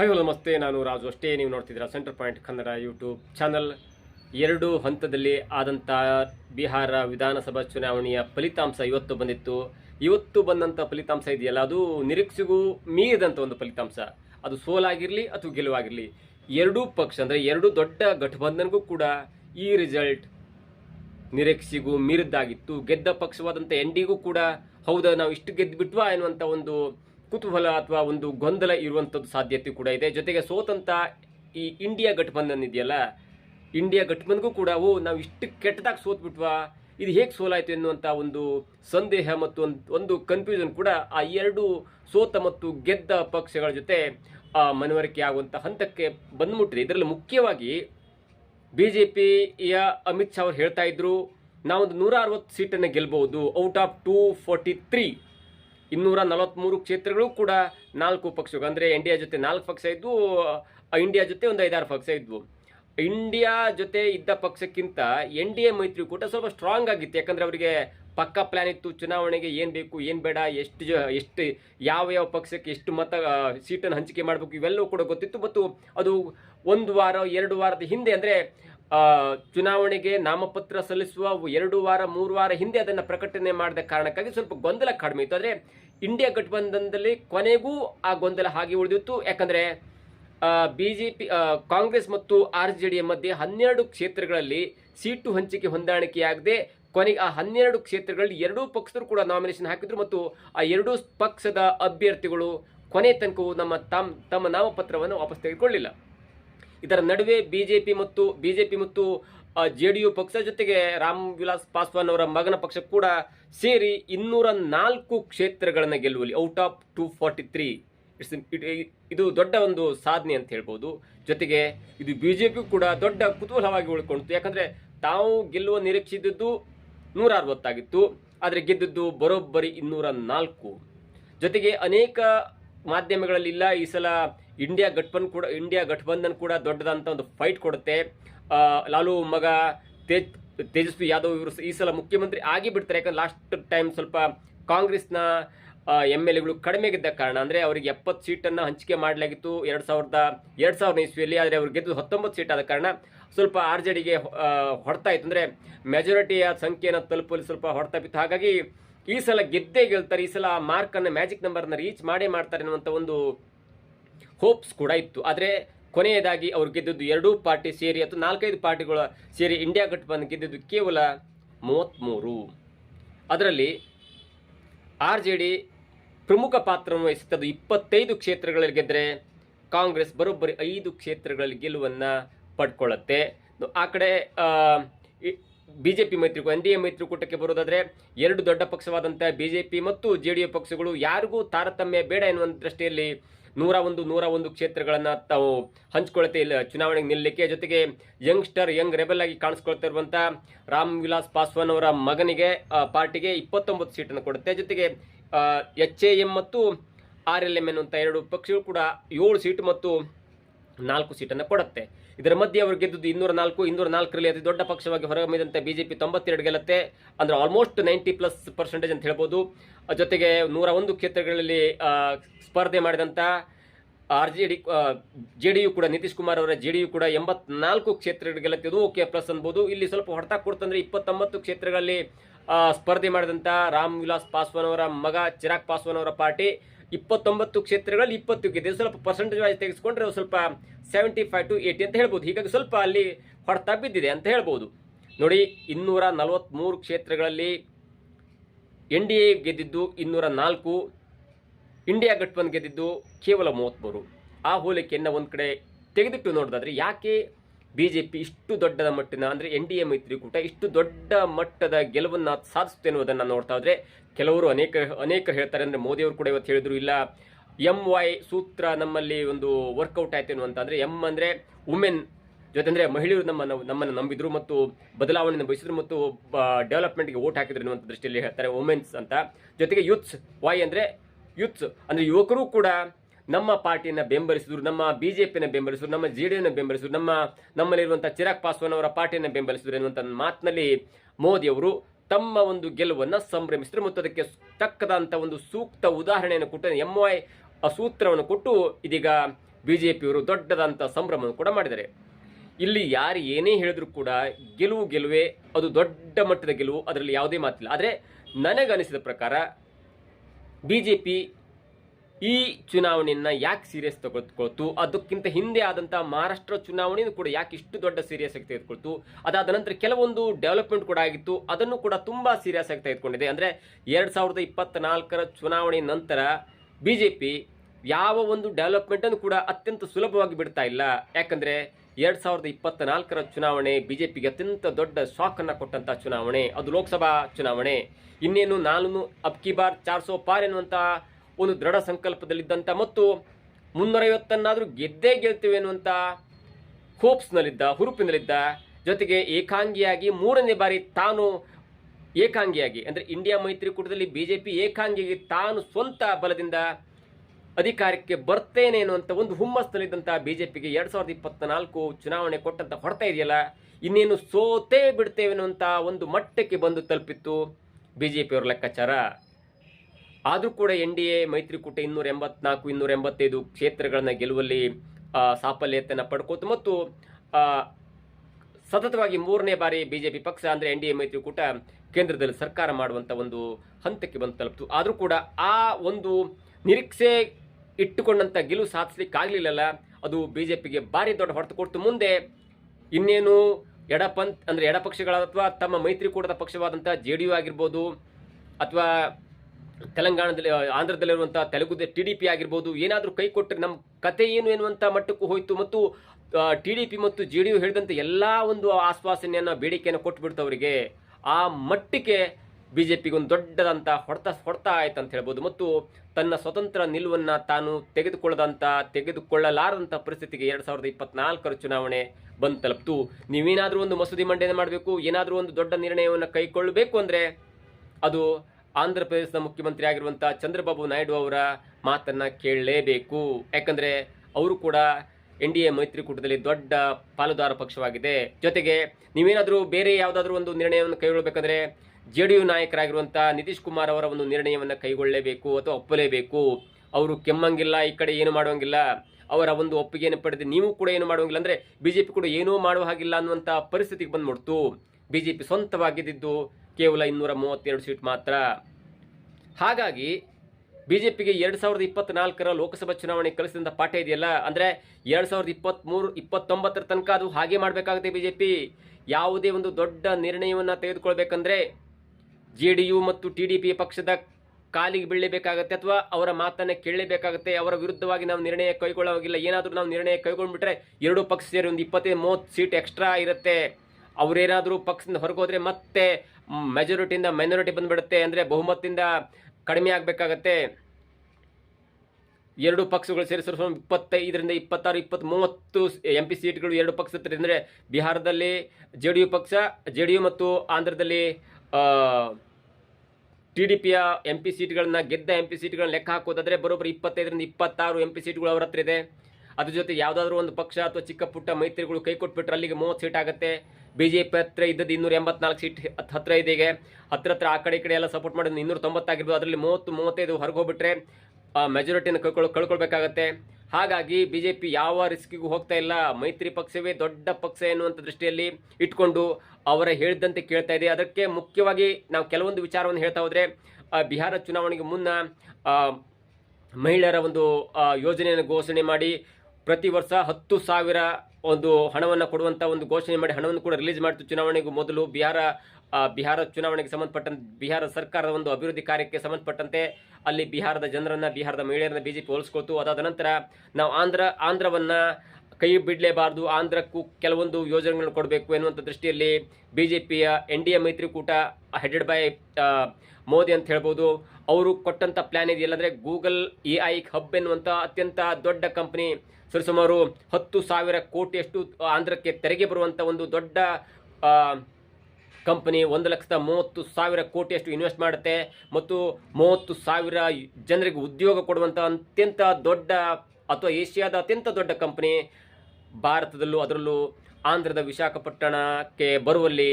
Hi hello ನಮಸ್ತೆ ನಾನು ರಾಜು ಅಷ್ಟೇ, ನೀವು ನೋಡ್ತಿದ್ದೀರಾ centre point Kannada YouTube channel ಎರಡು ಹಂತದಲ್ಲಿ ಆದಂಥ ಬಿಹಾರ ವಿಧಾನಸಭಾ ಚುನಾವಣೆಯ ಫಲಿತಾಂಶ ಇವತ್ತು ಬಂದಿತ್ತು. ಇವತ್ತು ಬಂದಂಥ ಫಲಿತಾಂಶ ಇದೆಯಲ್ಲ, ಅದು ನಿರೀಕ್ಷೆಗೂ ಮೀರಿದಂಥ ಒಂದು ಫಲಿತಾಂಶ. ಅದು ಸೋಲಾಗಿರಲಿ ಅಥವಾ ಗೆಲುವಾಗಿರಲಿ, ಎರಡೂ ಪಕ್ಷ ಅಂದರೆ ಎರಡು ದೊಡ್ಡ ಗಠಬಂಧನಗೂ ಕೂಡ ಈ ರಿಸಲ್ಟ್ ನಿರೀಕ್ಷೆಗೂ ಮೀರಿದ್ದಾಗಿತ್ತು. ಗೆದ್ದ ಪಕ್ಷವಾದಂಥ ಎನ್ ಡಿಗೂ ಕೂಡ, ಹೌದಾ ನಾವು ಇಷ್ಟು ಗೆದ್ದು ಬಿಟ್ವಾ ಎನ್ನುವಂಥ ಒಂದು ಕುತೂಹಲ ಅಥವಾ ಒಂದು ಗೊಂದಲ ಇರುವಂಥದ್ದು ಸಾಧ್ಯತೆ ಕೂಡ ಇದೆ. ಜೊತೆಗೆ ಸೋತಂಥ ಈ ಇಂಡಿಯಾ ಗಠಬಂಧನ್ ಇದೆಯಲ್ಲ ಇಂಡಿಯಾ ಗಠಬಂಧನ್ಗೂ ಕೂಡ, ಓ, ನಾವು ಇಷ್ಟು ಕೆಟ್ಟದಾಗಿ ಸೋತ್ ಬಿಟ್ವಾ ಇದು ಹೇಗೆ ಸೋಲಾಯಿತು ಎನ್ನುವಂಥ ಒಂದು ಸಂದೇಹ ಮತ್ತು ಒಂದು ಒಂದು ಕನ್ಫ್ಯೂಷನ್ ಕೂಡ ಆ ಎರಡು ಸೋತ ಮತ್ತು ಗೆದ್ದ ಪಕ್ಷಗಳ ಜೊತೆ ಆ ಮನವರಿಕೆ ಆಗುವಂಥ ಹಂತಕ್ಕೆ ಬಂದ್ಬಿಟ್ಟಿದೆ ಇದರಲ್ಲಿ ಮುಖ್ಯವಾಗಿ ಬಿ ಜೆ ಪಿಯ ಅಮಿತ್ ಶಾ ಅವರು ಹೇಳ್ತಾ ಇದ್ರು, ನಾವೊಂದು ನೂರ ಅರವತ್ತು ಸೀಟನ್ನು ಗೆಲ್ಬಹುದು, out of two forty three. ಇನ್ನೂರ ನಲವತ್ತ್ಮೂರು ಕ್ಷೇತ್ರಗಳು ಕೂಡ ನಾಲ್ಕು ಪಕ್ಷಗಳು. ಅಂದರೆ ಇಂಡಿಯಾ ಜೊತೆ ನಾಲ್ಕು ಪಕ್ಷ ಇದ್ವು ಇಂಡಿಯಾ ಜೊತೆ ಒಂದು ಐದಾರು ಪಕ್ಷ ಇದ್ವು. ಇಂಡಿಯಾ ಜೊತೆ ಇದ್ದ ಪಕ್ಷಕ್ಕಿಂತ ಎನ್ ಡಿ ಎ ಮೈತ್ರಿಕೂಟ ಸ್ವಲ್ಪ ಸ್ಟ್ರಾಂಗ್ ಆಗಿತ್ತು. ಯಾಕಂದರೆ ಅವರಿಗೆ ಪಕ್ಕಾ ಪ್ಲಾನ್ ಇತ್ತು, ಚುನಾವಣೆಗೆ ಏನು ಬೇಕು, ಏನು ಬೇಡ, ಎಷ್ಟು ಜ, ಎಷ್ಟು ಯಾವ ಯಾವ ಪಕ್ಷಕ್ಕೆ ಎಷ್ಟು ಮತ ಸೀಟನ್ನು ಹಂಚಿಕೆ ಮಾಡಬೇಕು, ಇವೆಲ್ಲವೂ ಕೂಡ ಗೊತ್ತಿತ್ತು. ಮತ್ತು ಅದು ಒಂದು ವಾರ, ಎರಡು ವಾರದ ಹಿಂದೆ, ಅಂದರೆ ಚುನಾವಣೆಗೆ ನಾಮಪತ್ರ ಸಲ್ಲಿಸುವ ಎರಡು ವಾರ, ಮೂರು ವಾರ ಹಿಂದೆ ಅದನ್ನು ಪ್ರಕಟಣೆ ಮಾಡಿದ ಕಾರಣಕ್ಕಾಗಿ ಸ್ವಲ್ಪ ಗೊಂದಲ ಕಡಿಮೆ ಇತ್ತು. ಆದರೆ ಇಂಡಿಯಾ ಗಠಬಂಧನದಲ್ಲಿ ಕೊನೆಗೂ ಆ ಗೊಂದಲ ಹಾಗೆ ಉಳಿದಿತ್ತು. ಯಾಕಂದರೆ ಬಿ ಜೆ ಪಿ ಕಾಂಗ್ರೆಸ್ ಮತ್ತು ಆರ್ ಜೆ ಡಿಯ ಮಧ್ಯೆ ಹನ್ನೆರಡು ಕ್ಷೇತ್ರಗಳಲ್ಲಿ ಸೀಟು ಹಂಚಿಕೆ ಹೊಂದಾಣಿಕೆಯಾಗದೆ ಕೊನೆಗೆ ಆ ಹನ್ನೆರಡು ಕ್ಷೇತ್ರಗಳಲ್ಲಿ ಎರಡೂ ಪಕ್ಷದರು ಕೂಡ ನಾಮಿನೇಷನ್ ಹಾಕಿದ್ರು ಮತ್ತು ಆ ಎರಡೂ ಪಕ್ಷದ ಅಭ್ಯರ್ಥಿಗಳು ಕೊನೆ ತನಕವೂ ನಮ್ಮ ತಮ್ಮ ತಮ್ಮ ನಾಮಪತ್ರವನ್ನು ವಾಪಸ್ ತೆಗೆದುಕೊಳ್ಳಿಲ್ಲ ಇದರ ನಡುವೆ ಬಿಜೆಪಿ ಮತ್ತು ಬಿಜೆಪಿ ಮತ್ತು ಜೆ ಡಿ ಯು ಪಕ್ಷ ಜೊತೆಗೆ ರಾಮ್ ವಿಲಾಸ್ ಪಾಸ್ವಾನ್ ಅವರ ಮಗನ ಪಕ್ಷ ಕೂಡ ಸೇರಿ ಇನ್ನೂರ ನಾಲ್ಕು ಕ್ಷೇತ್ರಗಳನ್ನು ಗೆಲ್ಲುವಲ್ಲಿ out of two forty three. It's ಇದು ದೊಡ್ಡ ಒಂದು ಸಾಧನೆ ಅಂತ ಹೇಳ್ಬೋದು. ಜೊತೆಗೆ ಇದು ಬಿಜೆಪಿ ಕೂಡ ದೊಡ್ಡ ಕುತೂಹಲವಾಗಿ ಉಳ್ಕೊಂಡಿತ್ತು. ಯಾಕಂದ್ರೆ ತಾವು ಗೆಲ್ಲುವ ನಿರೀಕ್ಷೆ ನೂರ ಅರವತ್ತಾಗಿತ್ತು. ಆದರೆ ಗೆದ್ದದ್ದು ಬರೋಬ್ಬರಿ ಇನ್ನೂರ ನಾಲ್ಕು. ಜೊತೆಗೆ ಅನೇಕ ಮಾಧ್ಯಮಗಳಲ್ಲಿಲ್ಲ ಈ ಸಲ ಇಂಡಿಯಾ ಗಠಬಂಧನ್ ಕೂಡ, ಇಂಡಿಯಾ ಗಠಬಂಧನ್ ಕೂಡ ದೊಡ್ಡದಂತ ಒಂದು ಫೈಟ್ ಕೊಡುತ್ತೆ. ಲಾಲು ಮಗ ತೇಜ್, ತೇಜಸ್ವಿ ಯಾದವ್ ಇವರು ಈ ಸಲ ಮುಖ್ಯಮಂತ್ರಿ ಆಗಿ ಬಿಡ್ತಾರೆ. ಯಾಕಂದ್ರೆ ಲಾಸ್ಟ್ ಟೈಮ್ ಸ್ವಲ್ಪ ಕಾಂಗ್ರೆಸ್ನ ಎಂ ಎಲ್ ಎಗಳು ಕಡಿಮೆ ಗೆದ್ದ ಕಾರಣ, ಅಂದರೆ ಅವರಿಗೆ ಎಪ್ಪತ್ತು ಸೀಟನ್ನು ಹಂಚಿಕೆ ಮಾಡಲಾಗಿತ್ತು ಎರಡು ಸಾವಿರದ ಎರಡು ಸಾವಿರದ ಇಸ್ವಿಯಲ್ಲಿ, ಆದರೆ ಅವ್ರು ಗೆದ್ದು ಹತ್ತೊಂಬತ್ತು ಸೀಟ್ ಆದ ಕಾರಣ ಸ್ವಲ್ಪ ಆರ್ ಜೆ ಡಿಗೆ ಹೊಡ್ತಾ ಇತ್ತು ಅಂದರೆ ಮೆಜಾರಿಟಿಯ ಸಂಖ್ಯೆಯನ್ನು ತಲುಪಲು ಸ್ವಲ್ಪ ಹೊಡ್ತಾ ಬಿತ್ತು ಹಾಗಾಗಿ ಈ ಸಲ ಗೆದ್ದೇ ಗೆಲ್ತಾರೆ. ಈ ಸಲ ಮಾರ್ಕನ್ನು ಮ್ಯಾಜಿಕ್ ನಂಬರ್ನ ರೀಚ್ ಮಾಡೇ ಮಾಡ್ತಾರೆ ಅನ್ನುವಂಥ ಒಂದು ಹೋಪ್ಸ್ ಕೂಡ ಇತ್ತು. ಆದರೆ ಕೊನೆಯದಾಗಿ ಅವ್ರು ಗೆದ್ದದ್ದು ಎರಡೂ ಪಾರ್ಟಿ ಸೇರಿ ಅಥವಾ ನಾಲ್ಕೈದು ಪಾರ್ಟಿಗಳ ಸೇರಿ ಇಂಡಿಯಾ ಗಠಬಂಧನ್ ಗೆದ್ದದ್ದು ಕೇವಲ ಮೂವತ್ತ್ಮೂರು ಅದರಲ್ಲಿ ಆರ್ ಜೆ ಡಿ ಪ್ರಮುಖ ಪಾತ್ರವನ್ನು ವಹಿಸುತ್ತದೆ ಇಪ್ಪತ್ತೈದು ಕ್ಷೇತ್ರಗಳಲ್ಲಿ ಗೆದ್ದರೆ ಕಾಂಗ್ರೆಸ್ ಬರೋಬ್ಬರಿ ಐದು ಕ್ಷೇತ್ರಗಳಲ್ಲಿ ಗೆಲುವನ್ನು ಪಡ್ಕೊಳ್ಳುತ್ತೆ. ಆ ಕಡೆ ಬಿ ಜೆ ಪಿ ಮೈತ್ರಿಕೂಟ, ಎನ್ ಡಿ ಎ ಮೈತ್ರಿಕೂಟಕ್ಕೆ ಬರೋದಾದರೆ ಎರಡು ದೊಡ್ಡ ಪಕ್ಷವಾದಂಥ ಬಿ ಜೆ ಪಿ ಮತ್ತು ಜೆ ಡಿ ಯು ಪಕ್ಷಗಳು ಯಾರಿಗೂ ತಾರತಮ್ಯ ಬೇಡ ಎನ್ನುವಂಥ ದೃಷ್ಟಿಯಲ್ಲಿ ನೂರ ಒಂದು ನೂರ ಒಂದು ಕ್ಷೇತ್ರಗಳನ್ನು ತಾವು ಹಂಚ್ಕೊಳ್ತೆ ಇಲ್ಲ. ಚುನಾವಣೆಗೆ ನಿಲ್ಲಲಿಕ್ಕೆ ಜೊತೆಗೆ ಯಂಗ್ಸ್ಟರ್, ಯಂಗ್ ರೆಬಲ್ ಆಗಿ ಕಾಣಿಸ್ಕೊಳ್ತಾ ಇರುವಂಥ ರಾಮ್ ವಿಲಾಸ್ ಪಾಸ್ವಾನ್ ಅವರ ಮಗನಿಗೆ ಪಾರ್ಟಿಗೆ ಇಪ್ಪತ್ತೊಂಬತ್ತು ಸೀಟನ್ನು ಕೊಡುತ್ತೆ. ಜೊತೆಗೆ ಎಚ್ ಎ ಎಂ ಮತ್ತು ಆರ್ ಎಲ್ ಎಂ ಎನ್ನುವಂಥ ಎರಡು ಪಕ್ಷಗಳು ಕೂಡ ಏಳು ಸೀಟು ಮತ್ತು ನಾಲ್ಕು ಸೀಟನ್ನು ಕೊಡುತ್ತೆ. ಇದರ ಮಧ್ಯೆ ಅವರು ಗೆದ್ದಿದ್ದು ಇನ್ನೂರ ನಾಲ್ಕು, ಇನ್ನೂರ ನಾಲ್ಕರಲ್ಲಿ ಅತಿ ದೊಡ್ಡ ಪಕ್ಷವಾಗಿ ಹೊರಹೊಮ್ಮಿದಂತೆ ಬಿಜೆಪಿ ತೊಂಬತ್ತೆರಡು ಗೆಲ್ಲತ್ತೆ. ಅಂದ್ರೆ ಆಲ್ಮೋಸ್ಟ್ ನೈಂಟಿ ಪ್ಲಸ್ ಪರ್ಸೆಂಟೇಜ್ ಅಂತ ಹೇಳ್ಬೋದು. ಜೊತೆಗೆ ನೂರ ಒಂದು ಕ್ಷೇತ್ರಗಳಲ್ಲಿ ಸ್ಪರ್ಧೆ ಮಾಡಿದಂಥ R J D J D U ಕೂಡ ನಿತೀಶ್ ಕುಮಾರ್ ಅವರ ಜೆ ಡಿ ಯು ಕೂಡ ಎಂಬತ್ನಾಲ್ಕು ಕ್ಷೇತ್ರಗಳು ಗೆಲ್ಲುತ್ತೆ ಇದು ಓಕೆ ಪ್ಲಸ್ ಅನ್ಬೋದು. ಇಲ್ಲಿ ಸ್ವಲ್ಪ ಹೊಡೆತ ಕೊಡ್ತಂದ್ರೆ ಇಪ್ಪತ್ತೊಂಬತ್ತು ಕ್ಷೇತ್ರಗಳಲ್ಲಿ ಸ್ಪರ್ಧೆ ಮಾಡಿದಂಥ ರಾಮ್ ವಿಲಾಸ್ ಪಾಸ್ವಾನ್ ಅವರ ಮಗ ಚಿರಾಗ್ ಪಾಸ್ವಾನ್ ಅವರ ಪಾರ್ಟಿ ಇಪ್ಪತ್ತೊಂಬತ್ತು ಕ್ಷೇತ್ರಗಳಲ್ಲಿ ಇಪ್ಪತ್ತು ಗೆದ್ದಿದೆ ಸ್ವಲ್ಪ ಪರ್ಸೆಂಟೇಜ್ ವೈಸ್ ತೆಗೆದುಕೊಂಡ್ರೆ ಸ್ವಲ್ಪ ಸೆವೆಂಟಿ ಫೈವ್ ಟು ಏಯ್ಟಿ ಅಂತ ಹೇಳ್ಬೋದು. ಹೀಗಾಗಿ ಸ್ವಲ್ಪ ಅಲ್ಲಿ ಹೊಡೆತ ಬಿದ್ದಿದೆ ಅಂತ ಹೇಳ್ಬೋದು. ನೋಡಿ, ಇನ್ನೂರ ನಲವತ್ತ್ಮೂರು ಕ್ಷೇತ್ರಗಳಲ್ಲಿ ಎನ್ ಡಿ ಎ ಗೆದ್ದಿದ್ದು ಇನ್ನೂರ ನಾಲ್ಕು ಇಂಡಿಯಾ ಗಠಬಂಧನ್ ಗೆದ್ದಿದ್ದು ಕೇವಲ ಮೂವತ್ತ್ಮೂರು ಆ ಹೋಲಿಕೆಯನ್ನು ಒಂದು ಕಡೆ ತೆಗೆದಿಟ್ಟು ನೋಡೋದಾದ್ರೆ ಯಾಕೆ ಬಿ ಜೆ ಪಿ ಇಷ್ಟು ದೊಡ್ಡದ ಮಟ್ಟಿನ ಅಂದರೆ ಎನ್ ಡಿ ಎ ಮೈತ್ರಿಕೂಟ ಇಷ್ಟು ದೊಡ್ಡ ಮಟ್ಟದ ಗೆಲುವನ್ನು ಸಾಧಿಸುತ್ತೆ ಅನ್ನೋದನ್ನು ನೋಡ್ತಾ ಇದ್ರೆ ಕೆಲವರು ಅನೇಕ ಅನೇಕ ಹೇಳ್ತಾರೆ ಅಂದರೆ ಮೋದಿಯವರು ಕೂಡ ಇವತ್ತು ಹೇಳಿದ್ರು, ಇಲ್ಲ, ಎಂ ವೈ ಸೂತ್ರ ನಮ್ಮಲ್ಲಿ ಒಂದು ವರ್ಕೌಟ್ ಆಯ್ತು ಅನ್ನುವಂತ ಅಂದರೆ ಎಂ ಅಂದರೆ ವುಮೆನ್ ಜೊತೆ ಅಂದರೆ ಮಹಿಳೆಯರು ನಮ್ಮ ನಮ್ಮನ್ನು ನಂಬಿದ್ರು ಮತ್ತು ಬದಲಾವಣೆಯನ್ನು ಬಯಸಿದ್ರು ಮತ್ತು ಡೆವಲಪ್ಮೆಂಟ್ಗೆ ಓಟ್ ಹಾಕಿದ್ರು ಅನ್ನುವಂಥ ದೃಷ್ಟಿಯಲ್ಲಿ ಹೇಳ್ತಾರೆ ವುಮೆನ್ಸ್ ಅಂತ. ಜೊತೆಗೆ ಯೂತ್ಸ್ ವೈ ಅಂದರೆ ಯೂತ್ಸ್. ಅಂದರೆ ಯುವಕರು ಕೂಡ ನಮ್ಮ ಪಾರ್ಟಿಯನ್ನು ಬೆಂಬಲಿಸಿದ್ರು, ನಮ್ಮ ಬಿ ಜೆ ಪಿನ ಬೆಂಬಲಿಸಿದ್ರು, ನಮ್ಮ ಜೆ ಡಿ ಯನ್ನು ಬೆಂಬಲಿಸಿದ್ರು, ನಮ್ಮ ನಮ್ಮಲ್ಲಿರುವಂಥ ಚಿರಾಗ್ ಪಾಸ್ವಾನ್ ಅವರ ಪಾರ್ಟಿಯನ್ನು ಬೆಂಬಲಿಸಿದ್ರು ಎನ್ನುವಂಥ ಮಾತಿನಲ್ಲಿ ಮೋದಿ ಅವರು ತಮ್ಮ ಒಂದು ಗೆಲುವನ್ನು ಸಂಭ್ರಮಿಸಿದ್ರು. ಮತ್ತು ಅದಕ್ಕೆ ತಕ್ಕದಂಥ ಒಂದು ಸೂಕ್ತ ಉದಾಹರಣೆಯನ್ನು ಕೊಟ್ಟು ಎಂ ವೈ ಸೂತ್ರವನ್ನು ಕೊಟ್ಟು ಇದೀಗ ಬಿ ಜೆ ಪಿಯವರು ದೊಡ್ಡದಂಥ ಸಂಭ್ರಮವನ್ನು ಕೂಡ ಮಾಡಿದ್ದಾರೆ. ಇಲ್ಲಿ ಯಾರು ಏನೇ ಹೇಳಿದ್ರು ಕೂಡ ಗೆಲುವು ಗೆಲುವೆ, ಅದು ದೊಡ್ಡ ಮಟ್ಟದ ಗೆಲುವು, ಅದರಲ್ಲಿ ಯಾವುದೇ ಮಾತಿಲ್ಲ. ಆದರೆ ನನಗನಿಸಿದ ಪ್ರಕಾರ ಬಿ ಜೆ ಪಿ ಈ ಚುನಾವಣೆಯನ್ನು ಯಾಕೆ ಸೀರಿಯಸ್ ತೆಗೆದುಕೊಳ್ತು ಅದಕ್ಕಿಂತ ಹಿಂದೆ ಆದಂಥ ಮಹಾರಾಷ್ಟ್ರ ಚುನಾವಣೆಯೂ ಕೂಡ ಯಾಕೆ ಇಷ್ಟು ದೊಡ್ಡ ಸೀರಿಯಸ್ ಆಗಿ ತೆಗೆದುಕೊಳ್ತು? ಅದಾದ ನಂತರ ಕೆಲವೊಂದು ಡೆವಲಪ್ಮೆಂಟ್ ಕೂಡ ಆಗಿತ್ತು. ಅದನ್ನು ಕೂಡ ತುಂಬ ಸೀರಿಯಸ್ ಆಗಿ ತೆಗೆದುಕೊಂಡಿದೆ. ಅಂದರೆ ಎರಡು ಸಾವಿರದ ಇಪ್ಪತ್ತ್ನಾಲ್ಕರ ಚುನಾವಣೆ ನಂತರ ಬಿ ಜೆ ಪಿ ಯಾವ ಒಂದು ಡೆವಲಪ್ಮೆಂಟನ್ನು ಕೂಡ ಅತ್ಯಂತ ಸುಲಭವಾಗಿ ಬಿಡ್ತಾ ಇಲ್ಲ. ಯಾಕಂದರೆ ಎರಡು ಸಾವಿರದ ಇಪ್ಪತ್ತ ನಾಲ್ಕರ ಚುನಾವಣೆ ಬಿ ಅತ್ಯಂತ ದೊಡ್ಡ ಶಾಕನ್ನು ಕೊಟ್ಟಂಥ ಚುನಾವಣೆ. ಅದು ಲೋಕಸಭಾ ಚುನಾವಣೆ. ಇನ್ನೇನು ನಾನು ಅಬ್ಕಿ ಬಾರ್ ಚಾರ್ ಸೋ ಪಾರ್ ಎನ್ನುವಂಥ ಒಂದು ದೃಢ ಸಂಕಲ್ಪದಲ್ಲಿದ್ದಂಥ ಮತ್ತು ಮುನ್ನೂರೈವತ್ತನ್ನಾದರೂ ಗೆದ್ದೇ ಗೆಲ್ತೇವೆ ಅನ್ನುವಂಥ ಹೋಪ್ಸ್ನಲ್ಲಿದ್ದ, ಹುರುಪಿನಲ್ಲಿದ್ದ, ಜೊತೆಗೆ ಏಕಾಂಗಿಯಾಗಿ ಮೂರನೇ ಬಾರಿ ತಾನು ಏಕಾಂಗಿಯಾಗಿ, ಅಂದರೆ ಇಂಡಿಯಾ ಮೈತ್ರಿಕೂಟದಲ್ಲಿ ಬಿ ಜೆ ಪಿ ಏಕಾಂಗಿಯಾಗಿ ತಾನು ಸ್ವಂತ ಬಲದಿಂದ ಅಧಿಕಾರಕ್ಕೆ ಬರ್ತೇನೆ ಅನ್ನುವಂಥ ಒಂದು ಹುಮ್ಮಸ್ನಲ್ಲಿದ್ದಂಥ ಬಿ ಜೆ ಪಿಗೆ ಎರಡು ಸಾವಿರದ ಇಪ್ಪತ್ನಾಲ್ಕು ಚುನಾವಣೆ ಕೊಟ್ಟಂಥ ಹೊಡ್ತಾ ಇದೆಯಲ್ಲ ಇನ್ನೇನು ಸೋತೇ ಬಿಡ್ತೇವೆ ಅನ್ನುವಂಥ ಒಂದು ಮಟ್ಟಕ್ಕೆ ಬಂದು ತಲುಪಿತ್ತು ಬಿ ಜೆ ಪಿಯವರ ಲೆಕ್ಕಾಚಾರ. ಆದರೂ ಕೂಡ ಎನ್ ಡಿ ಎ ಮೈತ್ರಿಕೂಟ ಇನ್ನೂರ ಎಂಬತ್ನಾಲ್ಕು ಇನ್ನೂರ ಎಂಬತ್ತೈದು ಕ್ಷೇತ್ರಗಳನ್ನು ಗೆಲ್ಲುವಲ್ಲಿ ಆ, ಸಾಫಲ್ಯತೆಯನ್ನು ಪಡ್ಕೋತು ಮತ್ತು ಸತತವಾಗಿ ಮೂರನೇ ಬಾರಿ ಬಿ ಜೆ ಪಿ ಪಕ್ಷ ಅಂದರೆ ಎನ್ ಡಿ ಎ ಮೈತ್ರಿಕೂಟ ಕೇಂದ್ರದಲ್ಲಿ ಸರ್ಕಾರ ಮಾಡುವಂಥ ಒಂದು ಹಂತಕ್ಕೆ ಬಂದು ತಲುಪಿತು. ಆದರೂ ಕೂಡ ಆ ಒಂದು ನಿರೀಕ್ಷೆ ಇಟ್ಟುಕೊಂಡಂಥ ಗೆಲುವು ಸಾಧಿಸ್ಲಿಕ್ಕಾಗಲಿಲ್ಲಲ್ಲ, ಅದು ಬಿ ಜೆ ಪಿಗೆ ಭಾರಿ ದೊಡ್ಡ ಹೊಡೆತ ಕೊಡ್ತು. ಮುಂದೆ ಇನ್ನೇನು ಎಡಪಂತ್ ಅಂದರೆ ಪಕ್ಷಗಳ ಅಥವಾ ತಮ್ಮ ಮೈತ್ರಿಕೂಟದ ಪಕ್ಷವಾದಂಥ ಜೆ ಡಿ ಯು ಆಗಿರ್ಬೋದು, ಅಥವಾ ತೆಲಂಗಾಣದಲ್ಲಿ ಆಂಧ್ರದಲ್ಲಿರುವಂಥ ತೆಲುಗು ಟಿ ಡಿ ಪಿ ಆಗಿರ್ಬೋದು, ಏನಾದರೂ ಕೈ ಕೊಟ್ಟರೆ ನಮ್ಮ ಕತೆ ಏನು ಎನ್ನುವಂಥ ಮಟ್ಟಕ್ಕೂ ಹೋಯಿತು ಮತ್ತು ಟಿ ಡಿ ಪಿ ಮತ್ತು ಜೆ ಡಿ ಯು ಹೇಳಿದಂಥ ಎಲ್ಲ ಒಂದು ಆಶ್ವಾಸನೆಯನ್ನು, ಬೇಡಿಕೆಯನ್ನು ಕೊಟ್ಟುಬಿಡ್ತು ಅವರಿಗೆ. ಆ ಮಟ್ಟಕ್ಕೆ ಬಿ ಜೆ ಪಿಗೊಂದು ದೊಡ್ಡದಂತ ದೊಡ್ಡದಂಥ ಹೊಡೆತ ಹೊಡ್ತಾ ಆಯ್ತು ಅಂತ ಹೇಳ್ಬೋದು. ಮತ್ತು ತನ್ನ ಸ್ವತಂತ್ರ ನಿಲುವನ್ನು ತಾನು ತೆಗೆದುಕೊಳ್ಳದಂಥ ತೆಗೆದುಕೊಳ್ಳಲಾರದಂಥ ಪರಿಸ್ಥಿತಿಗೆ ಎರಡು ಸಾವಿರದ ಇಪ್ಪತ್ನಾಲ್ಕರ ಚುನಾವಣೆ ಬಂದು ತಲುಪ್ತು ನೀವೇನಾದರೂ ಒಂದು ಮಸೂದೆ ಮಂಡನೆ ಮಾಡಬೇಕು, ಏನಾದರೂ ಒಂದು ದೊಡ್ಡ ನಿರ್ಣಯವನ್ನು ಕೈಗೊಳ್ಳಬೇಕು ಅಂದರೆ ಅದು ಆಂಧ್ರ ಪ್ರದೇಶದ ಮುಖ್ಯಮಂತ್ರಿ ಆಗಿರುವಂಥ ಚಂದ್ರಬಾಬು ನಾಯ್ಡು ಅವರ ಮಾತನ್ನು ಕೇಳಲೇಬೇಕು. ಯಾಕಂದರೆ ಅವರು ಕೂಡ ಎನ್ ಡಿ ಎ ಮೈತ್ರಿಕೂಟದಲ್ಲಿ ದೊಡ್ಡ ಪಾಲುದಾರ ಪಕ್ಷವಾಗಿದೆ. ಜೊತೆಗೆ ನೀವೇನಾದರೂ ಬೇರೆ ಯಾವುದಾದ್ರೂ ಒಂದು ನಿರ್ಣಯವನ್ನು ಕೈಗೊಳ್ಳಬೇಕಂದ್ರೆ ಜೆ ಡಿ ಯು ನಾಯಕರಾಗಿರುವಂಥ ನಿತೀಶ್ ಕುಮಾರ್ ಅವರ ಒಂದು ನಿರ್ಣಯವನ್ನು ಕೈಗೊಳ್ಳಲೇಬೇಕು ಅಥವಾ ಒಪ್ಪಲೇಬೇಕು. ಅವರು ಕೆಮ್ಮಂಗಿಲ್ಲ, ಈ ಕಡೆ ಏನು ಮಾಡುವಂಗಿಲ್ಲ. ಅವರ ಒಂದು ಒಪ್ಪಿಗೆಯನ್ನು ಪಡೆದು ನೀವು ಕೂಡ ಏನು ಮಾಡುವಂಗಿಲ್ಲ ಅಂದರೆ ಬಿ ಜೆ ಪಿ ಕೂಡ ಏನೂ ಮಾಡುವ ಹಾಗಿಲ್ಲ ಅನ್ನುವಂಥ ಪರಿಸ್ಥಿತಿಗೆ ಬಂದ್ಬಿಡ್ತು. ಬಿ ಜೆ ಪಿ ಸ್ವಂತವಾಗಿದ್ದು ಕೇವಲ ಇನ್ನೂರ ಮೂವತ್ತೆರಡು ಸೀಟ್ ಮಾತ್ರ. ಹಾಗಾಗಿ ಬಿ ಜೆ ಪಿಗೆ ಎರಡು ಸಾವಿರದ ಇಪ್ಪತ್ನಾಲ್ಕರ ಲೋಕಸಭಾ ಚುನಾವಣೆ ಕಲಿಸಿದಂಥ ಪಾಠ ಇದೆಯಲ್ಲ? ಅಂದರೆ ಎರಡು ಸಾವಿರದ ಇಪ್ಪತ್ತ್ಮೂರು ಇಪ್ಪತ್ತೊಂಬತ್ತರ ತನಕ ಅದು ಹಾಗೆ ಮಾಡಬೇಕಾಗುತ್ತೆ ಬಿ ಜೆ ಪಿ ಯಾವುದೇ ಒಂದು ದೊಡ್ಡ ನಿರ್ಣಯವನ್ನು ತೆಗೆದುಕೊಳ್ಬೇಕಂದ್ರೆ ಜೆ ಡಿ ಮತ್ತು ಟಿ ಡಿ ಪಿ ಪಕ್ಷದ ಕಾಲಿಗೆ ಬೀಳಲೇಬೇಕಾಗತ್ತೆ ಅಥವಾ ಅವರ ಮಾತನ್ನು ಕೇಳಲೇಬೇಕಾಗುತ್ತೆ, ಅವರ ವಿರುದ್ಧವಾಗಿ ನಾವು ನಿರ್ಣಯ ಕೈಗೊಳ್ಳೋವಾಗಿಲ್ಲ, ಏನಾದರೂ ನಾವು ನಿರ್ಣಯ ಕೈಗೊಂಡ್ಬಿಟ್ರೆ ಎರಡೂ ಪಕ್ಷ ಸೇರಿ ಒಂದು ಇಪ್ಪತ್ತೈದು, ಮೂವತ್ತು ಸೀಟ್ ಎಕ್ಸ್ಟ್ರಾ ಇರುತ್ತೆ. ಅವರೇನಾದರೂ ಪಕ್ಷದಿಂದ ಹೊರಗೋದ್ರೆ ಮತ್ತೆ ಮೆಜಾರಿಟಿಯಿಂದ ಮೈನಾರಿಟಿ ಬಂದುಬಿಡುತ್ತೆ ಅಂದರೆ ಬಹುಮತದಿಂದ ಕಡಿಮೆ ಆಗಬೇಕಾಗತ್ತೆ. ಎರಡು ಪಕ್ಷಗಳು ಸೇರಿ ಸ್ವಲ್ಪ ಇಪ್ಪತ್ತೈದರಿಂದ ಇಪ್ಪತ್ತಾರು ಇಪ್ಪತ್ತು ಮೂವತ್ತು ಎಂ ಪಿ ಸೀಟ್ಗಳು ಎರಡು ಪಕ್ಷ ಅಂದರೆ ಬಿಹಾರದಲ್ಲಿ ಜೆ ಡಿ ಯು ಪಕ್ಷ ಜೆ ಡಿ ಮತ್ತು ಆಂಧ್ರದಲ್ಲಿ ಟಿ ಡಿ ಪಿಯ ಎಂ ಪಿ ಸೀಟ್ಗಳನ್ನ ಗೆದ್ದ ಎಂ ಪಿ ಸೀಟ್ಗಳನ್ನ ಲೆಕ್ಕ ಹಾಕೋದಾದ್ರೆ ಬರೋಬ್ಬರಿ ಇಪ್ಪತ್ತೈದರಿಂದ ಇಪ್ಪತ್ತಾರು ಎಂ ಪಿ ಸೀಟ್ಗಳು ಅವ್ರ ಹತ್ರ ಇದೆ. ಅದ್ರ ಜೊತೆ ಯಾವುದಾದ್ರೂ ಒಂದು ಪಕ್ಷ ಅಥವಾ ಚಿಕ್ಕ ಪುಟ್ಟ ಮೈತ್ರಿಗಳು ಕೈ ಕೊಟ್ಬಿಟ್ರೆ ಅಲ್ಲಿಗೆ ಮೂವತ್ತು ಸೀಟ್ ಆಗುತ್ತೆ. ಬಿ ಜೆ ಪಿ ಹತ್ರ ಇದ್ದದ್ದು ಇನ್ನೂರ ಎಂಬತ್ನಾಲ್ಕು ಸೀಟ್ ಹತ್ತು ಹತ್ರ ಇದೆ ಈಗ. ಹತ್ರ ಹತ್ರ ಆ ಕಡೆ ಈ ಕಡೆ ಎಲ್ಲ ಸಪೋರ್ಟ್ ಮಾಡಿದ್ರೆ ಇನ್ನೂರ ತೊಂಬತ್ತಾಗಿರ್ಬೋದು. ಅದರಲ್ಲಿ ಮೂವತ್ತು, ಮೂವತ್ತೈದು ಹೊರಗೆ ಹೋಗ್ಬಿಟ್ರೆ ಮೆಜಾರಿಟಿನ ಕಳ್ಕೊಳ್, ಕಳ್ಕೊಳ್ಬೇಕಾಗತ್ತೆ. ಹಾಗಾಗಿ ಬಿ ಜೆ ಯಾವ ರಿಸ್ಕಿಗೂ ಹೋಗ್ತಾ ಇಲ್ಲ. ಮೈತ್ರಿ ಪಕ್ಷವೇ ದೊಡ್ಡ ಪಕ್ಷ ಎನ್ನುವಂಥ ದೃಷ್ಟಿಯಲ್ಲಿ ಇಟ್ಕೊಂಡು ಅವರ ಹೇಳಿದಂತೆ ಕೇಳ್ತಾ ಇದೆ. ಅದಕ್ಕೆ ಮುಖ್ಯವಾಗಿ ನಾವು ಕೆಲವೊಂದು ವಿಚಾರವನ್ನು ಹೇಳ್ತಾ ಹೋದರೆ ಬಿಹಾರ ಚುನಾವಣೆಗೆ ಮುನ್ನ ಮಹಿಳೆಯರ ಒಂದು ಯೋಜನೆಯನ್ನು ಘೋಷಣೆ ಮಾಡಿ ಪ್ರತಿ ವರ್ಷ ಹತ್ತು ಸಾವಿರ ಒಂದು ಹಣವನ್ನು ಕೊಡುವಂಥ ಒಂದು ಘೋಷಣೆ ಮಾಡಿ ಹಣವನ್ನು ಕೂಡ ರಿಲೀಸ್ ಮಾಡ್ತು. ಚುನಾವಣೆಗೂ ಮೊದಲು ಬಿಹಾರ ಬಿಹಾರ ಚುನಾವಣೆಗೆ ಸಂಬಂಧಪಟ್ಟಂತೆ ಬಿಹಾರ ಸರ್ಕಾರದ ಒಂದು ಅಭಿವೃದ್ಧಿ ಕಾರ್ಯಕ್ಕೆ ಸಂಬಂಧಪಟ್ಟಂತೆ ಅಲ್ಲಿ ಬಿಹಾರದ ಜನರನ್ನ, ಬಿಹಾರದ ಮಹಿಳೆಯರನ್ನ ಬಿಜೆಪಿ ಹೋಲಿಸ್ಕೊಳ್ತು ಅದಾದ ನಂತರ ನಾವು ಆಂಧ್ರ, ಆಂಧ್ರವನ್ನ ಕೈ ಬಿಡಲೇಬಾರ್ದು. ಆಂಧ್ರಕ್ಕೂ ಕೆಲವೊಂದು ಯೋಜನೆಗಳನ್ನು ಕೊಡಬೇಕು ಎನ್ನುವಂಥ ದೃಷ್ಟಿಯಲ್ಲಿ ಬಿ ಜೆ ಪಿಯ ಎನ್ ಡಿ ಎ ಮೈತ್ರಿಕೂಟ ಹೆಡೆಡ್ ಬೈ ಮೋದಿ ಅಂತ ಹೇಳ್ಬೋದು. ಅವರು ಕೊಟ್ಟಂಥ ಪ್ಲ್ಯಾನ್ ಇದೆಯಲ್ಲ ಅಂದರೆ ಗೂಗಲ್ ಎ ಐ ಹಬ್ ಎನ್ನುವಂಥ ಅತ್ಯಂತ ದೊಡ್ಡ ಕಂಪ್ನಿ ಸರಿಸುಮಾರು ಹತ್ತು ಸಾವಿರ ಕೋಟಿಯಷ್ಟು ಆಂಧ್ರಕ್ಕೆ ತೆರಿಗೆ ಬರುವಂಥ ಒಂದು ದೊಡ್ಡ ಕಂಪನಿ ಒಂದು ಲಕ್ಷದ ಮೂವತ್ತು ಸಾವಿರ ಕೋಟಿಯಷ್ಟು ಇನ್ವೆಸ್ಟ್ ಮಾಡುತ್ತೆ ಮತ್ತು ಮೂವತ್ತು ಸಾವಿರ ಜನರಿಗೆ ಉದ್ಯೋಗ ಕೊಡುವಂಥ ಅತ್ಯಂತ ದೊಡ್ಡ ಅಥವಾ ಏಷ್ಯಾದ ಅತ್ಯಂತ ದೊಡ್ಡ ಕಂಪನಿ ಭಾರತದಲ್ಲೂ ಅದರಲ್ಲೂ ಆಂಧ್ರದ ವಿಶಾಖಪಟ್ಟಣಕ್ಕೆ ಬರುವಲ್ಲಿ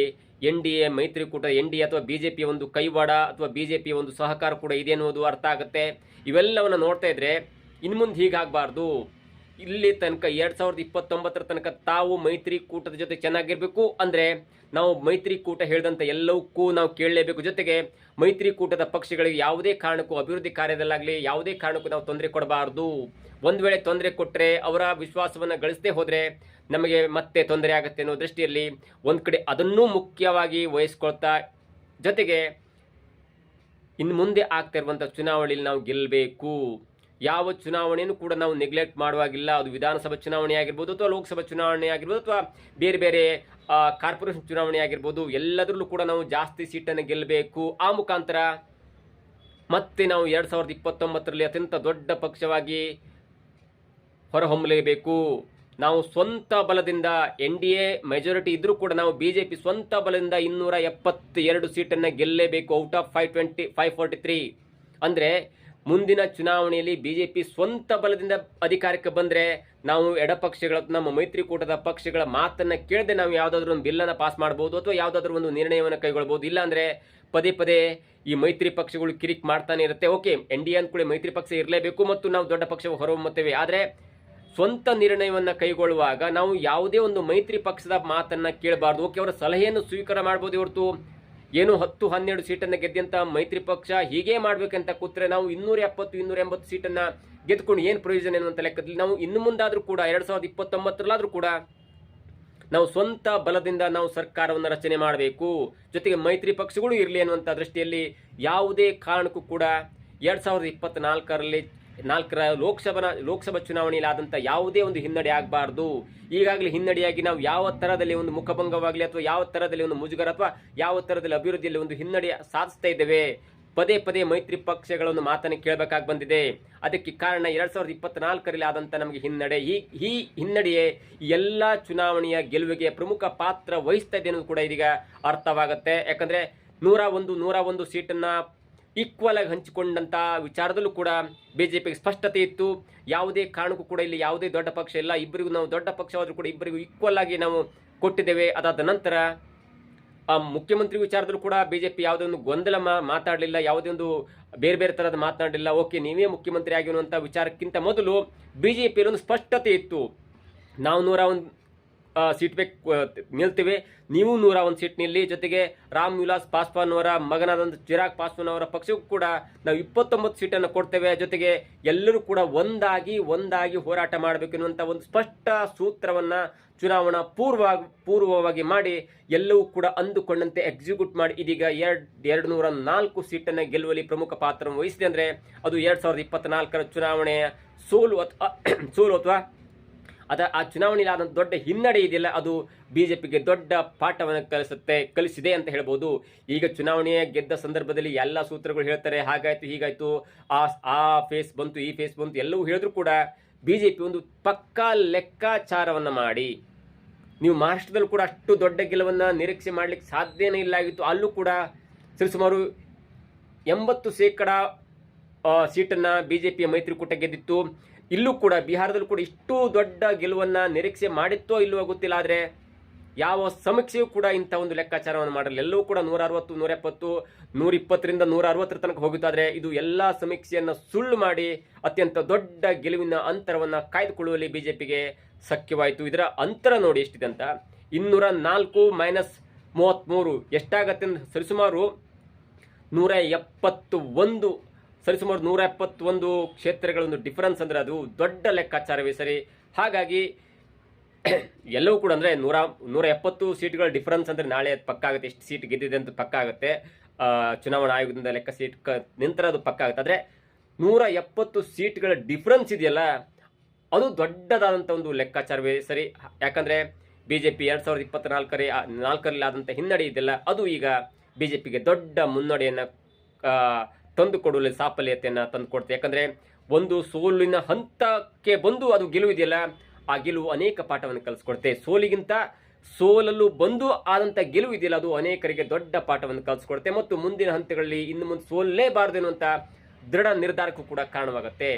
ಎನ್ ಡಿ ಎ, ಮೈತ್ರಿಕೂಟ, ಎನ್ ಡಿ ಅಥವಾ ಬಿ ಜೆ ಪಿಯ ಒಂದು ಕೈವಾಡ ಅಥವಾ ಬಿ ಜೆ ಪಿಯ ಒಂದು ಸಹಕಾರ ಕೂಡ ಇದೆ ಅನ್ನೋದು ಅರ್ಥ ಆಗುತ್ತೆ. ಇವೆಲ್ಲವನ್ನು ನೋಡ್ತಾ ಇದ್ರೆ ಇನ್ನು ಮುಂದೆ ಹೀಗಾಗಬಾರ್ದು ಇಲ್ಲಿ ತನಕ ಎರಡು ಸಾವಿರದ ಇಪ್ಪತ್ತೊಂಬತ್ತರ ತನಕ ತಾವು ಮೈತ್ರಿಕೂಟದ ಜೊತೆ ಚೆನ್ನಾಗಿರಬೇಕು ಅಂದ್ರೆ ನಾವು ಮೈತ್ರಿಕೂಟ ಹೇಳಿದಂಥ ಎಲ್ಲವಕ್ಕೂ ನಾವು ಕೇಳಲೇಬೇಕು. ಜೊತೆಗೆ ಮೈತ್ರಿಕೂಟದ ಪಕ್ಷಗಳಿಗೆ ಯಾವುದೇ ಕಾರಣಕ್ಕೂ ಅಭಿವೃದ್ಧಿ ಕಾರ್ಯದಲ್ಲಾಗಲಿ, ಯಾವುದೇ ಕಾರಣಕ್ಕೂ ನಾವು ತೊಂದರೆ ಕೊಡಬಾರದು. ಒಂದು ವೇಳೆ ತೊಂದರೆ ಕೊಟ್ಟರೆ ಅವರ ವಿಶ್ವಾಸವನ್ನು ಗಳಿಸದೆ ಹೋದರೆ ನಮಗೆ ಮತ್ತೆ ತೊಂದರೆ ಆಗುತ್ತೆ ಅನ್ನೋ ದೃಷ್ಟಿಯಲ್ಲಿ ಒಂದು ಕಡೆ ಅದನ್ನೂ ಮುಖ್ಯವಾಗಿ ವಹಿಸ್ಕೊಳ್ತಾ, ಜೊತೆಗೆ ಇನ್ನು ಮುಂದೆ ಆಗ್ತಾ ಇರುವಂಥ ಚುನಾವಣೆಯಲ್ಲಿ ನಾವು ಗೆಲ್ಲಬೇಕು ಯಾವ ಚುನಾವಣೆಯನ್ನು ಕೂಡ ನಾವು ನೆಗ್ಲೆಕ್ಟ್ ಮಾಡುವಾಗಿಲ್ಲ. ಅದು ವಿಧಾನಸಭಾ ಚುನಾವಣೆ ಆಗಿರ್ಬೋದು ಅಥವಾ ಲೋಕಸಭಾ ಚುನಾವಣೆ ಆಗಿರ್ಬೋದು ಅಥವಾ ಬೇರೆ ಬೇರೆ ಕಾರ್ಪೊರೇಷನ್ ಚುನಾವಣೆ ಆಗಿರ್ಬೋದು, ಎಲ್ಲದರಲ್ಲೂ ಕೂಡ ನಾವು ಜಾಸ್ತಿ ಸೀಟನ್ನು ಗೆಲ್ಲಬೇಕು. ಆ ಮುಖಾಂತರ ಮತ್ತೆ ನಾವು ಎರಡು ಸಾವಿರದ ಇಪ್ಪತ್ತೊಂಬತ್ತರಲ್ಲಿ ಅತ್ಯಂತ ದೊಡ್ಡ ಪಕ್ಷವಾಗಿ ಹೊರಹೊಮ್ಮಲೇಬೇಕು. ನಾವು ಸ್ವಂತ ಬಲದಿಂದ ಎನ್ ಡಿ ಎ ಮೆಜಾರಿಟಿ ಇದ್ದರೂ ಕೂಡ ನಾವು ಬಿ ಜೆ ಪಿ ಸ್ವಂತ ಬಲದಿಂದ ಇನ್ನೂರ ಎಪ್ಪತ್ತೆರಡು ಸೀಟನ್ನು ಗೆಲ್ಲಲೇಬೇಕು out of five twenty five forty three ಅಂದರೆ ಮುಂದಿನ ಚುನಾವಣೆಯಲ್ಲಿ ಬಿಜೆಪಿ ಸ್ವಂತ ಬಲದಿಂದ ಅಧಿಕಾರಕ್ಕೆ ಬಂದರೆ ನಾವು ಎಡಪಕ್ಷಗಳ ನಮ್ಮ ಮೈತ್ರಿಕೂಟದ ಪಕ್ಷಗಳ ಮಾತನ್ನು ಕೇಳದೆ ನಾವು ಯಾವುದಾದ್ರೂ ಒಂದು ಬಿಲ್ಲನ್ನು ಪಾಸ್ ಮಾಡ್ಬೋದು ಅಥವಾ ಯಾವುದಾದ್ರೂ ಒಂದು ನಿರ್ಣಯವನ್ನು ಕೈಗೊಳ್ಬೋದು. ಇಲ್ಲಾಂದರೆ ಪದೇ ಪದೇ ಈ ಮೈತ್ರಿ ಪಕ್ಷಗಳು ಕಿರಿಕ್ ಮಾಡ್ತಾನೆ ಇರುತ್ತೆ. ಓಕೆ, ಎನ್ ಡಿ ಕೂಡ ಮೈತ್ರಿ ಪಕ್ಷ ಇರಲೇಬೇಕು ಮತ್ತು ನಾವು ದೊಡ್ಡ ಪಕ್ಷ ಹೊರಹೊಮ್ಮುತ್ತೇವೆ. ಆದರೆ ಸ್ವಂತ ನಿರ್ಣಯವನ್ನು ಕೈಗೊಳ್ಳುವಾಗ ನಾವು ಯಾವುದೇ ಒಂದು ಮೈತ್ರಿ ಪಕ್ಷದ ಮಾತನ್ನು ಕೇಳಬಾರ್ದು. ಓಕೆ, ಅವರ ಸಲಹೆಯನ್ನು ಸ್ವೀಕಾರ ಮಾಡ್ಬೋದು ಹೊರತು ಏನು ಹತ್ತು ಹನ್ನೆರಡು ಸೀಟನ್ನು ಗೆದ್ದಂತ ಮೈತ್ರಿ ಪಕ್ಷ ಹೀಗೆ ಮಾಡಬೇಕಂತ ಕೂತ್ರೆ ನಾವು ಇನ್ನೂರ ಎಪ್ಪತ್ತು, ಇನ್ನೂರ ಎಂಬತ್ತು ಸೀಟನ್ನು ಗೆದ್ಕೊಂಡು ಏನು ಪ್ರಯೋಜನ ಎನ್ನುವಂಥ ಲೆಕ್ಕದಲ್ಲಿ ನಾವು ಇನ್ನು ಮುಂದಾದರೂ ಕೂಡ, ಎರಡು ಸಾವಿರದ ಇಪ್ಪತ್ತೊಂಬತ್ತರಲ್ಲಾದರೂ ಕೂಡ ನಾವು ಸ್ವಂತ ಬಲದಿಂದ ನಾವು ಸರ್ಕಾರವನ್ನು ರಚನೆ ಮಾಡಬೇಕು. ಜೊತೆಗೆ ಮೈತ್ರಿ ಪಕ್ಷಗಳು ಇರಲಿ ಅನ್ನುವಂಥ ದೃಷ್ಟಿಯಲ್ಲಿ ಯಾವುದೇ ಕಾರಣಕ್ಕೂ ಕೂಡ ಎರಡು ಸಾವಿರದ ಇಪ್ಪತ್ನಾಲ್ಕರಲ್ಲಿ ನಾಲ್ಕರ ಲೋಕಸಭಾ ಲೋಕಸಭಾ ಚುನಾವಣೆಯಲ್ಲಿ ಆದಂಥ ಯಾವುದೇ ಒಂದು ಹಿನ್ನಡೆ ಆಗಬಾರ್ದು. ಈಗಾಗಲೇ ಹಿನ್ನಡೆಯಾಗಿ ನಾವು ಯಾವ ಥರದಲ್ಲಿ ಒಂದು ಮುಖಭಂಗವಾಗಲಿ ಅಥವಾ ಯಾವ ಥರದಲ್ಲಿ ಒಂದು ಮುಜುಗರ ಅಥವಾ ಯಾವ ಥರದಲ್ಲಿ ಅಭಿವೃದ್ಧಿಯಲ್ಲಿ ಒಂದು ಹಿನ್ನಡೆ ಸಾಧಿಸ್ತಾ ಇದ್ದೇವೆ, ಪದೇ ಪದೇ ಮೈತ್ರಿ ಪಕ್ಷಗಳನ್ನು ಮಾತನ್ನು ಕೇಳಬೇಕಾಗಿ ಬಂದಿದೆ. ಅದಕ್ಕೆ ಕಾರಣ ಎರಡ್ ಸಾವಿರದ ಇಪ್ಪತ್ನಾಲ್ಕರಲ್ಲಿ ಆದಂಥ ನಮಗೆ ಹಿನ್ನಡೆ. ಈ ಈ ಹಿನ್ನಡೆಯೇ ಎಲ್ಲ ಚುನಾವಣೆಯ ಗೆಲುವಿಗೆ ಪ್ರಮುಖ ಪಾತ್ರ ವಹಿಸ್ತಾ ಇದೆ ಅನ್ನೋದು ಕೂಡ ಇದೀಗ ಅರ್ಥವಾಗುತ್ತೆ. ಯಾಕಂದ್ರೆ ನೂರ ಒಂದು ನೂರ ಒಂದು ಸೀಟನ್ನ ಈಕ್ವಲ್ ಆಗಿ ಹಂಚಿಕೊಂಡಂತ ವಿಚಾರದಲ್ಲೂ ಕೂಡ ಬಿಜೆಪಿಗೆ ಸ್ಪಷ್ಟತೆ ಇತ್ತು. ಯಾವುದೇ ಕಾರಣಕ್ಕೂ ಕೂಡ ಇಲ್ಲಿ ಯಾವುದೇ ದೊಡ್ಡ ಪಕ್ಷ ಇಲ್ಲ. ಇಬ್ಬರಿಗೂ ನಾವು ದೊಡ್ಡ ಪಕ್ಷವಾದರೂ ಕೂಡ ಇಬ್ಬರಿಗೂ ಈಕ್ವಲ್ ಆಗಿ ನಾವು ಕೊಟ್ಟಿದ್ದೇವೆ. ಅದಾದ ನಂತರ, ಆ ಮುಖ್ಯಮಂತ್ರಿ ವಿಚಾರದಲ್ಲೂ ಕೂಡ ಬಿಜೆಪಿ ಯಾವುದೇ ಒಂದು ಗೊಂದಲ ಮಾತಾಡಲಿಲ್ಲ. ಯಾವುದೇ ಒಂದು ಬೇರೆ ಬೇರೆ ಥರದ ಮಾತನಾಡಲಿಲ್ಲ. ಓಕೆ, ನೀವೇ ಮುಖ್ಯಮಂತ್ರಿ ಆಗಿರುವಂಥ ವಿಚಾರಕ್ಕಿಂತ ಮೊದಲು ಬಿಜೆಪಿಯಲ್ಲಿ ಒಂದು ಸ್ಪಷ್ಟತೆ ಇತ್ತು. ನಾವು ನೂರ ಒಂದು ಸೀಟ್ ಬೇಕು ನಿಲ್ತೀವಿ. ನೀವು ನೂರ ಒಂದು ಸೀಟ್ ನಿಲ್ಲಿ. ಜೊತೆಗೆ ರಾಮ್ ವಿಲಾಸ್ ಪಾಸ್ವಾನ್ ಅವರ ಮಗನಾದಂಥ ಚಿರಾಗ್ ಪಾಸ್ವಾನ್ ಅವರ ಪಕ್ಷಕ್ಕೂ ಕೂಡ ನಾವು ಇಪ್ಪತ್ತೊಂಬತ್ತು ಸೀಟನ್ನು ಕೊಡ್ತೇವೆ. ಜೊತೆಗೆ ಎಲ್ಲರೂ ಕೂಡ ಒಂದಾಗಿ ಒಂದಾಗಿ ಹೋರಾಟ ಮಾಡಬೇಕು ಎನ್ನುವಂಥ ಒಂದು ಸ್ಪಷ್ಟ ಸೂತ್ರವನ್ನು ಚುನಾವಣಾ ಪೂರ್ವ ಪೂರ್ವವಾಗಿ ಮಾಡಿ ಎಲ್ಲವೂ ಕೂಡ ಅಂದುಕೊಂಡಂತೆ ಎಕ್ಸಿಕ್ಯೂಟ್ ಮಾಡಿ. ಇದೀಗ ಎರಡು ಎರಡು ನೂರ ನಾಲ್ಕು ಸೀಟನ್ನು ಗೆಲ್ಲುವಲ್ಲಿ ಪ್ರಮುಖ ಪಾತ್ರ ವಹಿಸಿದೆ ಅಂದರೆ ಅದು ಎರಡು ಸಾವಿರದ ಇಪ್ಪತ್ತ್ನಾಲ್ಕರ ಚುನಾವಣೆಯ ಸೋಲು ಅಥವಾ ಸೋಲು ಅಥವಾ ಅದ ಆ ಚುನಾವಣೆಯಲ್ಲಿ ಆದಂಥ ದೊಡ್ಡ ಹಿನ್ನಡೆ ಇದೆಯಲ್ಲ, ಅದು ಬಿಜೆಪಿಗೆ ದೊಡ್ಡ ಪಾಠವನ್ನು ಕಲಿಸುತ್ತೆ, ಕಲಿಸಿದೆ ಅಂತ ಹೇಳ್ಬೋದು. ಈಗ ಚುನಾವಣೆಯ ಗೆದ್ದ ಸಂದರ್ಭದಲ್ಲಿ ಎಲ್ಲ ಸೂತ್ರಗಳು ಹೇಳ್ತಾರೆ, ಹಾಗಾಯಿತು, ಹೀಗಾಯಿತು, ಆ ಆ ಫೇಸ್ ಬಂತು, ಈ ಫೇಸ್ ಬಂತು, ಎಲ್ಲವೂ ಹೇಳಿದ್ರು ಕೂಡ ಬಿಜೆಪಿ ಒಂದು ಪಕ್ಕಾ ಲೆಕ್ಕಾಚಾರವನ್ನು ಮಾಡಿ. ನೀವು ಮಹಾರಾಷ್ಟ್ರದಲ್ಲೂ ಕೂಡ ಅಷ್ಟು ದೊಡ್ಡ ಗೆಲುವನ್ನು ನಿರೀಕ್ಷೆ ಮಾಡಲಿಕ್ಕೆ ಸಾಧ್ಯನೇ ಇಲ್ಲ ಆಗಿತ್ತು ಅಲ್ಲೂ ಕೂಡ ಸರಿಸುಮಾರು ಎಂಬತ್ತು ಶೇಕಡ ಸೀಟನ್ನು ಬಿ ಜೆ ಪಿಯ ಮೈತ್ರಿಕೂಟ ಗೆದ್ದಿತ್ತು. ಇಲ್ಲೂ ಕೂಡ ಬಿಹಾರದಲ್ಲೂ ಕೂಡ ಇಷ್ಟು ದೊಡ್ಡ ಗೆಲುವನ್ನು ನಿರೀಕ್ಷೆ ಮಾಡಿತ್ತೋ ಇಲ್ಲವೋ ಗೊತ್ತಿಲ್ಲ, ಆದರೆ ಯಾವ ಸಮೀಕ್ಷೆಯೂ ಕೂಡ ಇಂಥ ಒಂದು ಲೆಕ್ಕಾಚಾರವನ್ನು ಮಾಡಲಿಲ್ಲ. ಎಲ್ಲವೂ ಕೂಡ ನೂರ ಅರವತ್ತು ನೂರ ಎಪ್ಪತ್ತು ನೂರ ಇಪ್ಪತ್ತರಿಂದ ನೂರ ಅರವತ್ತರ ತನಕ ಹೋಗುತ್ತಾದರೆ ಇದು ಎಲ್ಲ ಸಮೀಕ್ಷೆಯನ್ನು ಸುಳ್ಳು ಮಾಡಿ ಅತ್ಯಂತ ದೊಡ್ಡ ಗೆಲುವಿನ ಅಂತರವನ್ನು ಕಾಯ್ದುಕೊಳ್ಳುವಲ್ಲಿ ಬಿಜೆಪಿಗೆ ಸಖ್ಯವಾಯಿತು. ಇದರ ಅಂತರ ನೋಡಿ ಎಷ್ಟಿದೆ ಅಂತ ಇನ್ನೂರ ನಾಲ್ಕು ಮೈನಸ್ ಮೂವತ್ತ್ಮೂರು ಎಷ್ಟಾಗತ್ತೆ ಸರಿಸುಮಾರು ನೂರ ಎಪ್ಪತ್ತು ಒಂದು ಸರಿಸುಮಾರು ನೂರ ಎಪ್ಪತ್ತೊಂದು ಕ್ಷೇತ್ರಗಳೊಂದು ಡಿಫರೆನ್ಸ್ ಅಂದರೆ ಅದು ದೊಡ್ಡ ಲೆಕ್ಕಾಚಾರವೇ ಸರಿ. ಹಾಗಾಗಿ ಎಲ್ಲವೂ ಕೂಡ ಅಂದರೆ ನೂರ ನೂರ ಎಪ್ಪತ್ತು ಸೀಟ್ಗಳ ಡಿಫರೆನ್ಸ್ ಅಂದರೆ ನಾಳೆ ಅದು ಪಕ್ಕ ಆಗುತ್ತೆ. ಎಷ್ಟು ಸೀಟ್ ಗೆದ್ದಿದೆ ಅಂತ ಪಕ್ಕ ಆಗುತ್ತೆ. ಚುನಾವಣಾ ಆಯೋಗದಿಂದ ಲೆಕ್ಕ ಸೀಟ್ ಕ, ನಿಂತರ ಅದು ಪಕ್ಕ ಆಗುತ್ತೆ. ಆದರೆ ನೂರ ಎಪ್ಪತ್ತು ಸೀಟ್ಗಳ ಡಿಫ್ರೆನ್ಸ್ ಇದೆಯಲ್ಲ, ಅದು ದೊಡ್ಡದಾದಂಥ ಒಂದು ಲೆಕ್ಕಾಚಾರವೇ ಸರಿ. ಯಾಕಂದರೆ ಬಿ ಜೆ ಪಿ ಎರಡು ಸಾವಿರದ ಇಪ್ಪತ್ತ್ನಾಲ್ಕರ ನಾಲ್ಕರಲ್ಲಿ ಆದಂಥ ಹಿನ್ನಡೆ ಇದೆಯಲ್ಲ, ಅದು ಈಗ ಬಿ ಜೆ ಪಿಗೆ ದೊಡ್ಡ ಮುನ್ನಡೆಯನ್ನ ಆ, ಸಾಫಲ್ಯತೆಯನ್ನು ತಂದು ಕೊಡ್ತೇವೆ ಯಾಕಂದರೆ ಒಂದು ಸೋಲಿನ ಹಂತಕ್ಕೆ ಬಂದು ಅದು ಗೆಲುವು ಇದೆಯಲ್ಲ ಆ ಗೆಲುವು ಅನೇಕ ಪಾಠವನ್ನು ಕಲಿಸ್ಕೊಡುತ್ತೆ. ಸೋಲಿಗಿಂತ ಸೋಲಲು ಬಂದು ಆದಂಥ ಗೆಲುವು ಇದೆಯಲ್ಲ ಅದು ಅನೇಕರಿಗೆ ದೊಡ್ಡ ಪಾಠವನ್ನು ಕಲಿಸ್ಕೊಡುತ್ತೆ. ಮತ್ತು ಮುಂದಿನ ಹಂತಗಳಲ್ಲಿ ಇನ್ನು ಮುಂದೆ ಸೋಲ್ಲೇಬಾರದು ಅನ್ನುವಂಥ ದೃಢ ನಿರ್ಧಾರಕ್ಕೂ ಕೂಡ ಕಾರಣವಾಗುತ್ತೆ.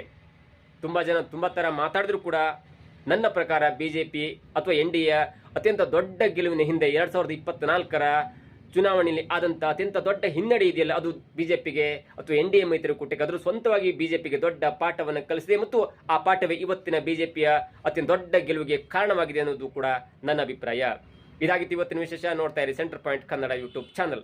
ತುಂಬ ಜನ ತುಂಬ ಥರ ಮಾತಾಡಿದ್ರು ಕೂಡ ನನ್ನ ಪ್ರಕಾರ ಬಿಜೆಪಿ ಅಥವಾ ಎನ್ ಅತ್ಯಂತ ದೊಡ್ಡ ಗೆಲುವಿನ ಹಿಂದೆ ಎರಡು ಸಾವಿರದ ಇಪ್ಪತ್ನಾಲ್ಕರ ಚುನಾವಣೆಯಲ್ಲಿ ಆದಂಥ ಅತ್ಯಂತ ದೊಡ್ಡ ಹಿನ್ನಡೆ ಇದೆಯಲ್ಲ, ಅದು ಬಿಜೆಪಿಗೆ ಅಥವಾ ಎನ್ ಡಿ ಎ ಮೈತ್ರಿಕೂಟಕ್ಕೆ ಅದರ ಸ್ವಂತವಾಗಿ ಬಿಜೆಪಿಗೆ ದೊಡ್ಡ ಪಾಠವನ್ನು ಕಲಿಸಿದೆ ಮತ್ತು ಆ ಪಾಠವೇ ಇವತ್ತಿನ ಬಿಜೆಪಿಯ ಅತ್ಯಂತ ದೊಡ್ಡ ಗೆಲುವಿಗೆ ಕಾರಣವಾಗಿದೆ ಅನ್ನೋದು ಕೂಡ ನನ್ನ ಅಭಿಪ್ರಾಯ. ಇದಾಗಿತ್ತು ಇವತ್ತಿನ ವಿಶೇಷ, ನೋಡ್ತಾ ಇರಿ Centre Point Kannada YouTube channel.